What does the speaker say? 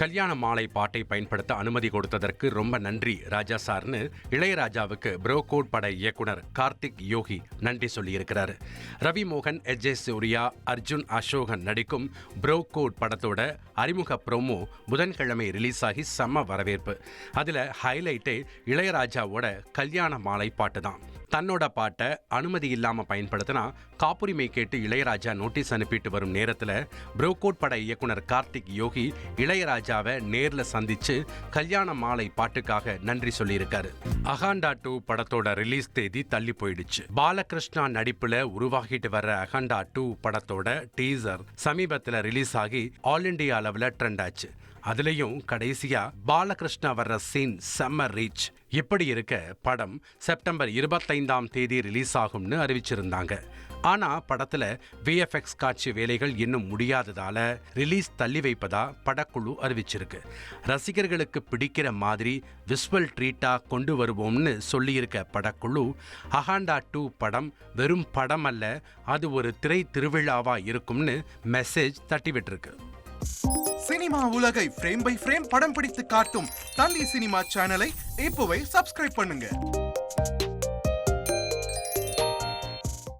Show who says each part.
Speaker 1: கல்யாண மாலை பாட்டை பயன்படுத்த அனுமதி கொடுத்ததற்கு ரொம்ப நன்றி ராஜா சார்னு இளையராஜாவுக்கு புரோகோட் பட இயக்குனர் கார்த்திக் யோகி நன்றி சொல்லியிருக்கிறார். ரவி மோகன் எச் ஜே சூர்யா அர்ஜுன் அசோகன் நடிக்கும் புரோகோட் படத்தோட அறிமுக ப்ரோமோ புதன்கிழமை ரிலீஸ் ஆகி செம்ம வரவேற்பு. அதில் ஹைலைட்டே இளையராஜாவோட கல்யாண மாலை பாட்டு தான் தன்னோட பாட்டை அனுமதி இல்லாமல் பயன்படுத்தினா காப்புரிமை கேட்டு இளையராஜா நோட்டீஸ் அனுப்பிட்டு வரும் நேரத்தில் ப்ரோகோட் பட இயக்குனர் கார்த்திக் யோகி இளையராஜாவை நேரில் சந்தித்து கல்யாண மாலை பாட்டுக்காக நன்றி சொல்லியிருக்காரு. அகாண்டா டூ படத்தோட ரிலீஸ் தேதி தள்ளி போயிடுச்சு. பாலகிருஷ்ணா நடிப்பில் உருவாகிட்டு வர்ற அகாண்டா டூ படத்தோட டீசர் சமீபத்தில் ரிலீஸ் ஆகி ஆல் இண்டியா அளவில் ட்ரெண்ட் ஆச்சு. அதுலேயும் கடைசியாக பாலகிருஷ்ணா வர்ற சீன் செம்ம ரீச் இப்படி இருக்க படம் செப்டம்பர் இருபத்தைந்தாம் தேதி ரிலீஸ் ஆகும்னு அறிவிச்சிருந்தாங்க. ஆனா படத்துல விஎஃப்எக்ஸ் காட்சி வேலைகள் இன்னும் முடியாததால ரிலீஸ் தள்ளி வைப்பதா படக்குழு அறிவிச்சிருக்கு. ரசிகர்களுக்கு பிடிக்கிற மாதிரி விஸ்வல் ட்ரீட்டா கொண்டு வருவோம்னு சொல்லியிருக்க படக்குழு அகாண்டா டூ படம் வெறும் படம் அல்ல அது ஒரு திரை திருவிழாவா இருக்கும்னு மெசேஜ் தட்டிவிட்டிருக்கு.
Speaker 2: சினிமா உலகை ஃப்ரேம் பை ஃப்ரேம் படம் பிடித்து காட்டும் தந்தி சினிமா சேனலை இப்போவே சப்ஸ்கிரைப் பண்ணுங்க.